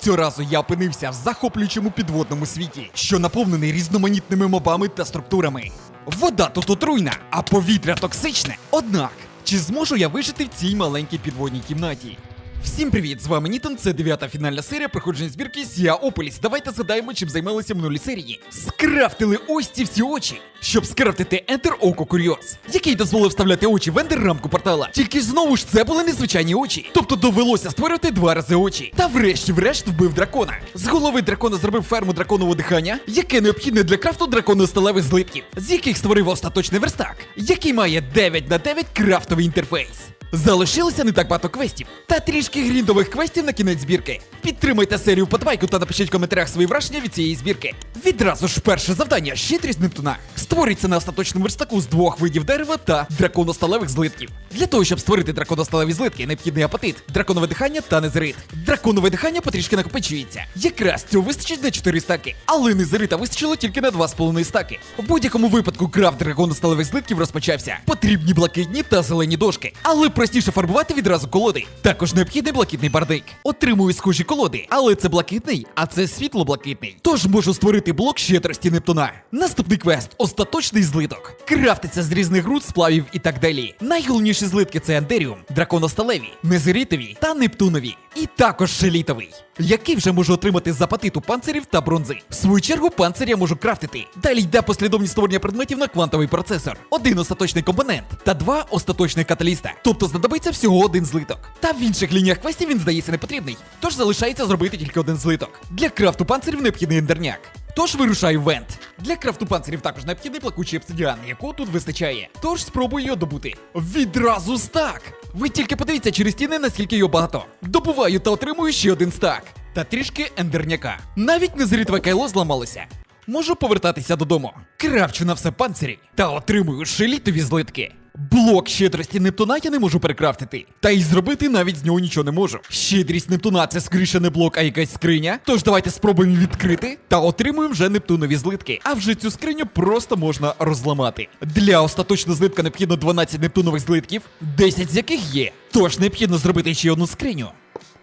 Цього разу я опинився в захоплюючому підводному світі, що наповнений різноманітними мобами та структурами. Вода тут отруйна, а повітря токсичне. Однак, чи зможу я вижити в цій маленькій підводній кімнаті? Всім привіт! З вами Нітон. Це дев'ята фінальна серія проходження збірки Сія Ополіс. Давайте згадаємо, чим займалися минулі серії. Скрафтили ось ці всі очі, щоб скрафтити Enter Око Курйоз, який дозволив вставляти очі в ендер рамку портала. Тільки знову ж це були незвичайні очі. Тобто довелося створювати два рази очі. Та врешті-врешт вбив дракона. З голови дракона зробив ферму драконового дихання, яке необхідне для крафту драконосталевих злитків, з яких створив остаточний верстак, який має 9 на 9 крафтовий інтерфейс. Залишилося не так багато квестів, та трішки гріндових квестів на кінець збірки. Підтримайте серію вподобайку та напишіть в коментарях свої враження від цієї збірки. Відразу ж перше завдання щедрість Нептуна. Створюється на остаточному верстаку з двох видів дерева та драконосталевих злитків. Для того, щоб створити драконосталеві злитки, необхідний апатит, драконове дихання та незерит. Драконове дихання потрішки накопичується. Якраз цього вистачить на 4 стаки, але незерита вистачило тільки на 2,5 стаки. В будь-якому випадку крафт драконосталевих злитків розпочався. Потрібні блакитні та зелені дошки, але простіше фарбувати відразу колоди. Також необхідний блакитний бардик. Отримую схожі колоди, але це блакитний, а це світло-блакитний. Тож можу створити блок щедрості Нептуна. Наступний квест остаточний злиток. Крафтиться з різних руд, сплавів і так далі. Найголовніші злитки це ендеріум, драконосталеві, незеритові та нептунові. І також шелітовий, який вже можу отримати з апатиту панцирів та бронзи. В свою чергу панцир я можу крафтити. Далі йде послідовність створення предметів на квантовий процесор, один остаточний компонент та два остаточних каталіста. Тобто знадобиться всього один злиток. Та в інших лініях квестів він здається не потрібний. Тож залишається зробити тільки один злиток. Для крафту панцирів необхідний ендерняк. Тож вирушаю в вент. Для крафту панцирів також необхідний плакучий обсидіан, якого тут вистачає. Тож спробую його добути. Відразу стак! Ви тільки подивіться через стіни, наскільки його багато. Добуваю та отримую ще один стак. Та трішки ендерняка. Навіть незрітве кайло зламалося. Можу повертатися додому. Кравчу на все панцирі та отримую шелітові злитки. Блок щедрості Нептуна я не можу перекрафтити. Та й зробити навіть з нього нічого не можу. Щедрість Нептуна це скоріше не блок, а якась скриня. Тож давайте спробуємо відкрити та отримуємо вже Нептунові злитки. А вже цю скриню просто можна розламати. Для остаточного злитка необхідно 12 Нептунових злитків, 10 з яких є. Тож необхідно зробити ще одну скриню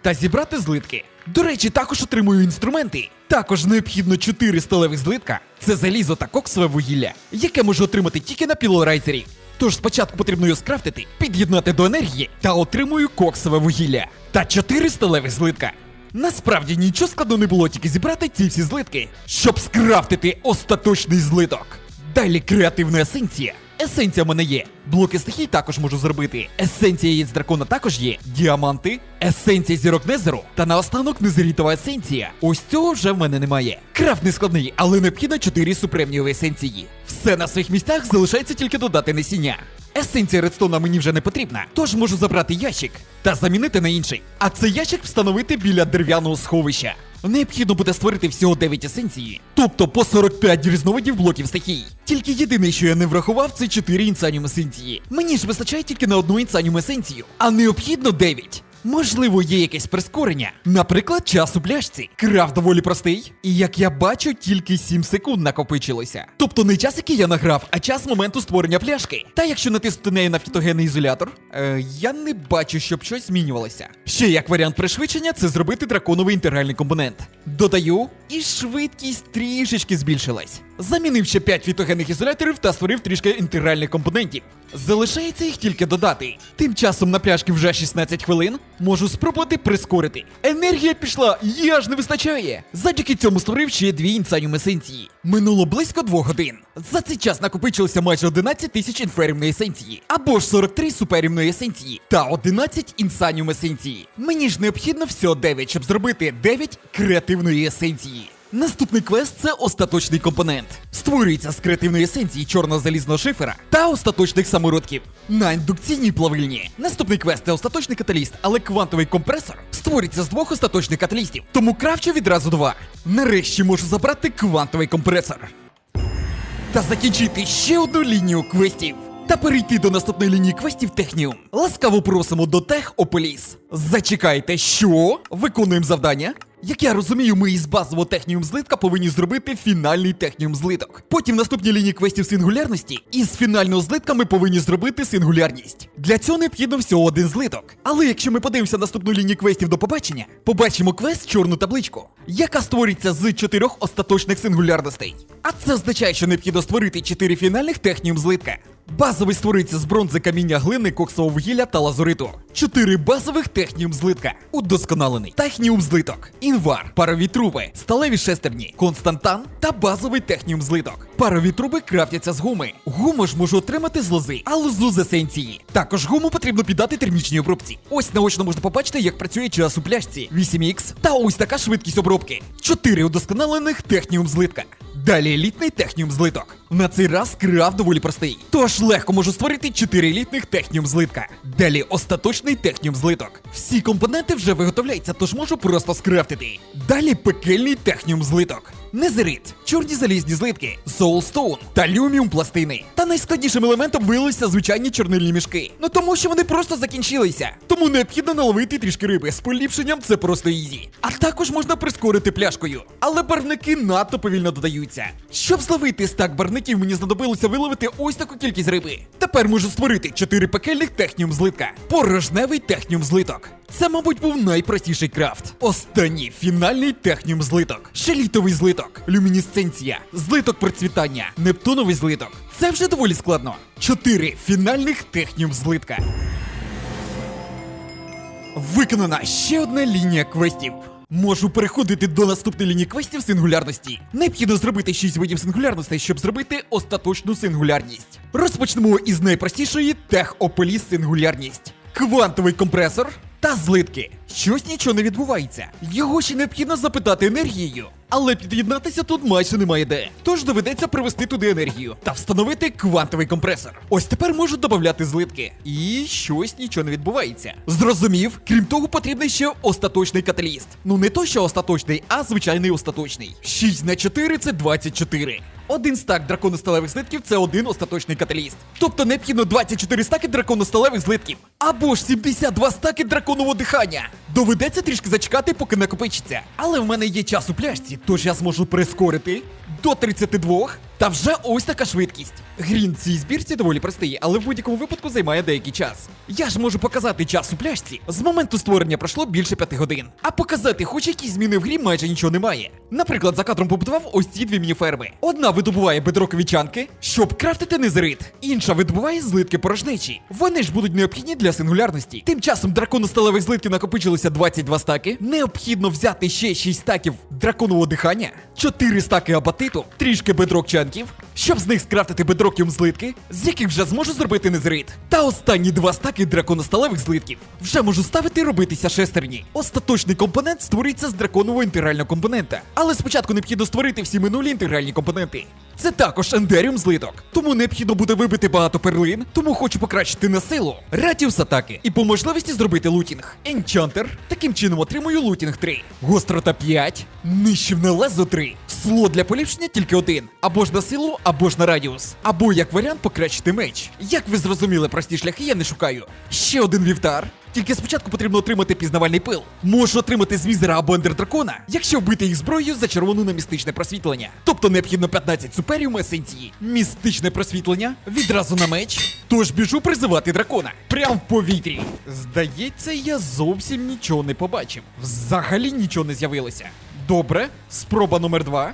та зібрати злитки. До речі, також отримую інструменти. Також необхідно 4 сталевих злитка. Це залізо та коксове вугілля, яке можу отримати тільки на пілорайзері. Тож спочатку потрібно його скрафтити, під'єднати до енергії та отримую коксове вугілля та 4 сталеві злитка. Насправді нічого складно не було тільки зібрати ці всі злитки, щоб скрафтити остаточний злиток. Далі креативна есенція. Есенція в мене є. Блоки стихій також можу зробити. Есенція яєць дракона також є. Діаманти, есенція зірок Незеру та наостанок незерітова есенція. Ось цього вже в мене немає. Крафт не складний, але необхідно 4 супремніові есенції. Все на своїх місцях залишається тільки додати насіння. Есенція редстоуна мені вже не потрібна, тож можу забрати ящик та замінити на інший. А цей ящик встановити біля дерев'яного сховища. Необхідно буде створити всього 9 есенції, тобто по 45 різновидів блоків стихій. Тільки єдине, що я не врахував, це 4 інсаніум есенції. Мені ж вистачає тільки на одну інсаніум есенцію, а необхідно 9. Можливо, є якесь прискорення. Наприклад, час у пляшці. Крафт доволі простий, і як я бачу, тільки 7 секунд накопичилося. Тобто не час, який я награв, а час моменту створення пляшки. Та якщо натиснути неї на фітогенний ізолятор, е, я не бачу, щоб щось змінювалося. Ще як варіант пришвидшення, це зробити драконовий інтегральний компонент. Додаю, і швидкість трішечки збільшилась. Замінив ще 5 фітогенних ізоляторів та створив трішки інтегральних компонентів. Залишається їх тільки додати. Тим часом на пляшки вже 16 хвилин. Можу спробувати прискорити. Енергія пішла, її аж не вистачає. Завдяки цьому створив ще дві інсаніум есенції. Минуло близько двох годин. За цей час накопичилося майже 11 тисяч інферіумної есенції, або ж 43 суперіумної есенції та 11 інсаніум есенції. Мені ж необхідно всього 9, щоб зробити 9 креативної есенції. Наступний квест це остаточний компонент. Створюється з креативної есенції чорно-залізного шифера та остаточних самородків на індукційній плавильні. Наступний квест це остаточний каталіст, але квантовий компресор створюється з двох остаточних каталістів, тому крафчу відразу два. Нарешті можу забрати квантовий компресор та закінчити ще одну лінію квестів. Та перейти до наступної лінії квестів Техніум. Ласкаво просимо до Тех Ополіс. Зачекайте, що? Виконуємо завдання. Як я розумію, ми із базового техніум злитка повинні зробити фінальний техніум злиток. Потім в наступній лінії квестів сингулярності із фінального злитка ми повинні зробити сингулярність. Для цього необхідно всього один злиток. Але якщо ми подивимося наступну лінію квестів до побачення, побачимо квест чорну табличку, яка створиться з чотирьох остаточних сингулярностей. А це означає, що необхідно створити чотири фінальних техніум злитка. Базовий створиться з бронзи каміння глини, коксового вугілля та лазуриту. Чотири базових техніум злитка. Удосконалений. Техніум злиток. Інвар, парові труби, сталеві шестерні, константан та базовий техніум злиток. Парові труби крафтяться з гуми. Гуму ж можу отримати з лози, а лозу з есенції. Також гуму потрібно піддати термічній обробці. Ось наочно можна побачити, як працює час у пляшці 8X та ось така швидкість обробки. Чотири удосконалених техніум злитка. Далі елітний техніум злиток. На цей раз крафт доволі простий. Тож легко можу створити 4 елітних техніум злитка. Далі остаточний техніум злиток. Всі компоненти вже виготовляються, тож можу просто скрафтити. Далі пекельний техніум злиток. Незерит, чорні залізні злитки, соулстоун та люміум пластини. Та найскладнішим елементом виявилися звичайні чорнильні мішки. Ну тому що вони просто закінчилися. Тому необхідно наловити трішки риби. З поліпшенням це просто ізі. А також можна прискорити пляшкою. Але барвники надто повільно додаються. Щоб зловити стак барвників, мені знадобилося виловити ось таку кількість риби. Тепер можу створити 4 пекельних техніум злитка. Порожневий техніум злиток. Це, мабуть, був найпростіший крафт. Останній фінальний техніум злиток. Шелітовий злиток, люмінесценція, злиток процвітання, нептуновий злиток. Це вже доволі складно. Чотири фінальних техніум злитка. Виконана ще одна лінія квестів. Можу переходити до наступної лінії квестів сингулярності. Необхідно зробити 6 видів сингулярностей, щоб зробити остаточну сингулярність. Розпочнемо із найпростішої техополіс сингулярність. Квантовий компресор та злитки. Щось нічого не відбувається. Його ще необхідно запитати енергією. Але під'єднатися тут майже немає де. Тож доведеться привести туди енергію та встановити квантовий компресор. Ось тепер можу додати злитки. І щось нічого не відбувається. Зрозумів, крім того, потрібний ще остаточний каталіст. Ну не то, що остаточний, а звичайний остаточний. 6 на 4 це 24. Один стак драконосталевих злитків це один остаточний каталіст. Тобто необхідно 24 стаки драконосталевих злитків. Або ж 72 стаки драконового дихання. Доведеться трішки зачекати, поки накопичиться. Але в мене є час у пляшці, тож я зможу прискорити до 32. Та вже ось така швидкість. Грін цій збірці доволі простий, але в будь-якому випадку займає деякий час. Я ж можу показати час у пляшці. З моменту створення пройшло більше 5 годин. А показати хоч якісь зміни в грі майже нічого немає. Наприклад, за кадром побудував ось ці дві мініферми. Одна видобуває бедрокові чанки, щоб крафтити незерит. Інша видобуває злитки порожнечі. Вони ж будуть необхідні для сингулярності. Тим часом драконосталевих злитків накопичилося 22 стаки. Необхідно взяти ще 6 стаків драконового дихання, 4 стаки апатиту, трішки бедрок чанків, щоб з них скрафтити бедрокіум злитки, з яких вже зможу зробити незрит. Та останні два стаки драконосталевих злитків. Вже можу ставити робитися шестерні. Остаточний компонент створюється з драконового інтегрального компонента. Але спочатку необхідно створити всі минулі інтегральні компоненти. Це також ендеріум злиток. Тому необхідно буде вибити багато перлин, тому хочу покращити на силу, радіус атаки і по можливості зробити лутінг. Енчантер. Таким чином отримую лутінг 3. Гострота 5. Нищівне лезо 3. Слот для поліпшення тільки один. Або ж на силу, або ж на радіус. Або як варіант покращити меч. Як ви зрозуміли, прості шляхи я не шукаю. Ще один вівтар. Тільки спочатку потрібно отримати пізнавальний пил. Можу отримати з візера або ендердракона, якщо вбити їх зброєю за червону на містичне просвітлення. Тобто необхідно 15 суперіум есенції. Містичне просвітлення відразу на меч. Тож біжу призивати дракона. Прям в повітрі. Здається, я зовсім нічого не побачив. Взагалі нічого не з'явилося. Добре, спроба номер два.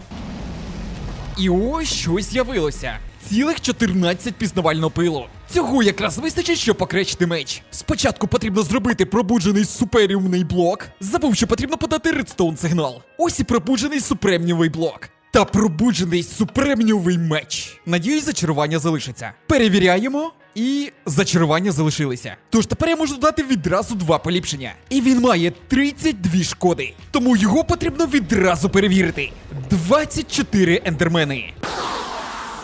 І ось щось з'явилося. Цілих 14 пізнавального пилу. Цього якраз вистачить, щоб покречити меч. Спочатку потрібно зробити пробуджений суперіумний блок. Забув, що потрібно подати редстоун сигнал. Ось і пробуджений супремнівий блок. Та пробуджений супремнівий меч. Надіюсь, зачарування залишиться. Перевіряємо. І зачарування залишилися. Тож тепер я можу додати відразу два поліпшення. І він має 32 шкоди. Тому його потрібно відразу перевірити. 24 ендермени.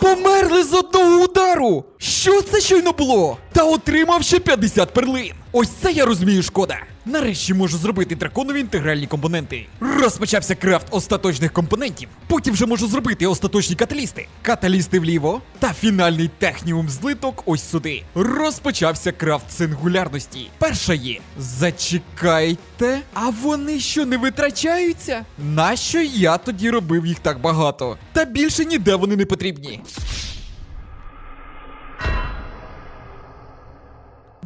Померли з одного удару! Що це щойно було? Та отримав ще 50 перлин. Ось це я розумію, шкода. Нарешті можу зробити драконові інтегральні компоненти. Розпочався крафт остаточних компонентів. Потім вже можу зробити остаточні каталісти. Каталісти вліво та фінальний техніум злиток ось сюди. Розпочався крафт сингулярності. Перша є. Зачекайте, а вони що не витрачаються? Нащо я тоді робив їх так багато? Та більше ніде вони не потрібні.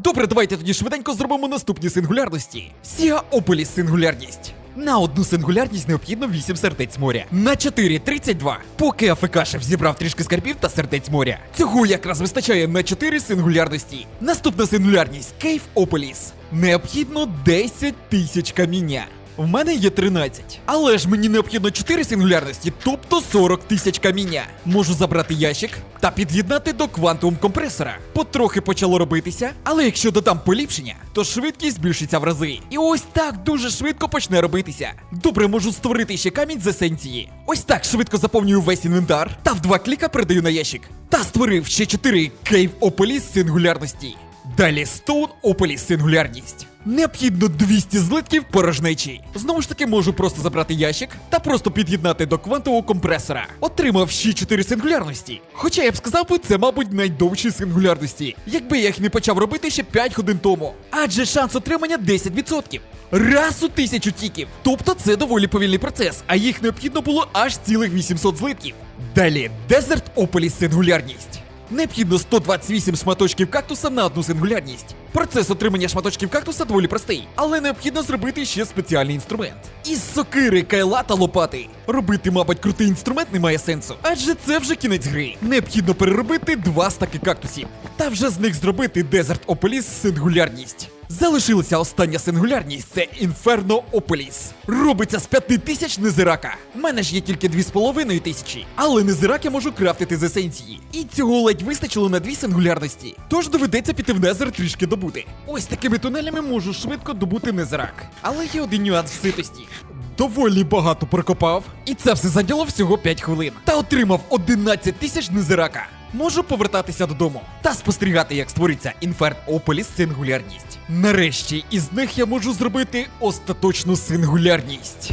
Добре, давайте тоді швиденько зробимо наступні сингулярності. Сіа Ополіс сингулярність. На одну сингулярність необхідно 8 сердець моря. На 4 32. Поки Афекашев зібрав трішки скарбів та сердець моря. Цього якраз вистачає на 4 сингулярності. Наступна сингулярність Кейв Ополіс. Необхідно 10 тисяч каміння. В мене є 13. Але ж мені необхідно 4 сингулярності, тобто 40 тисяч каміння. Можу забрати ящик та під'єднати до квантум компресора. Потрохи почало робитися, але якщо додам поліпшення, то швидкість збільшиться в рази. І ось так дуже швидко почне робитися. Добре, можу створити ще камінь з есенції. Ось так швидко заповнюю весь інвентар та в два кліка передаю на ящик. Та створив ще 4 Кейв Ополіс сингулярності. Далі Stone Opolis сингулярність. Необхідно 200 злитків порожнечі. Знову ж таки, можу просто забрати ящик та просто під'єднати до квантового компресора. Отримав ще 4 сингулярності. Хоча я б сказав би, це, мабуть, найдовші сингулярності, якби я їх не почав робити ще 5 годин тому. Адже шанс отримання 10%. Раз у тисячу тіків. Тобто це доволі повільний процес, а їх необхідно було аж цілих 800 злитків. Далі Desert Opolis сингулярність. Необхідно 128 шматочків кактуса на одну сингулярність. Процес отримання шматочків кактуса доволі простий, але необхідно зробити ще спеціальний інструмент. Із сокири, кайла та лопати. Робити, мабуть, крутий інструмент не має сенсу, адже це вже кінець гри. Необхідно переробити два стаки кактусів. Та вже з них зробити дезерт ополіс сингулярність. Залишилася остання сингулярність це Inferno Opolis. Робиться з 5000 незирака. У мене ж є тільки 2,5 тисячі, але незирак я можу крафтити з есенції. І цього ледь вистачило на дві сингулярності. Тож доведеться піти в незер трішки добути. Ось такими тунелями можу швидко добути незирак. Але є один нюанс в ситості. Доволі багато прокопав, і це все зайняло всього 5 хвилин. Та отримав 11 тисяч незирака. Можу повертатися додому та спостерігати, як створиться Інфернополіс сингулярність. Нарешті із них я можу зробити остаточну сингулярність.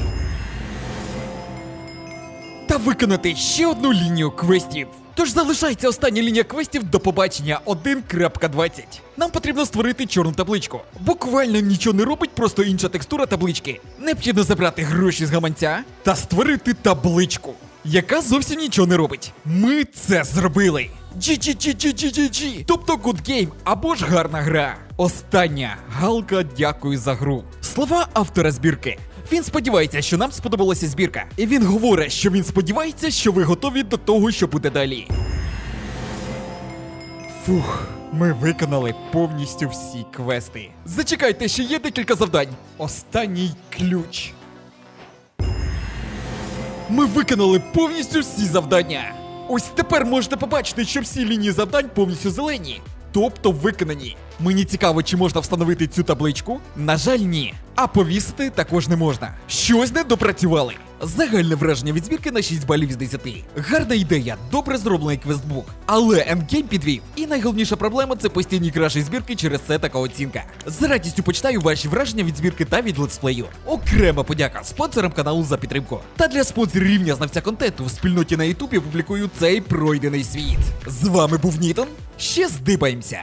Та виконати ще одну лінію квестів. Тож залишається остання лінія квестів до побачення 1.20. Нам потрібно створити чорну табличку. Буквально нічого не робить, просто інша текстура таблички. Необхідно забрати гроші з гаманця та створити табличку, яка зовсім нічого не робить. Ми це зробили. GGGGGG, тобто good game або ж гарна гра. Остання галка, дякую за гру. Слова автора збірки. Він сподівається, що нам сподобалася збірка. І він говорить, що він сподівається, що ви готові до того, що буде далі. Фух, ми виконали повністю всі квести. Зачекайте, ще є декілька завдань. Останній ключ. Ми виконали повністю всі завдання. Ось тепер можете побачити, що всі лінії завдань повністю зелені. Тобто виконані. Мені цікаво, чи можна встановити цю табличку. На жаль, ні. А повісити також не можна. Щось не допрацювали. Загальне враження від збірки на 6 балів з 10. Гарна ідея, добре зроблений квестбук. Але ендгейм підвів. І найголовніша проблема це постійні краші збірки через це така оцінка. З радістю почитаю ваші враження від збірки та від летсплею. Окрема подяка спонсорам каналу за підтримку. Та для спонсорів рівня знавця контенту в спільноті на Ютубі публікую цей пройдений світ. З вами був Нітон. Ще здибаємося.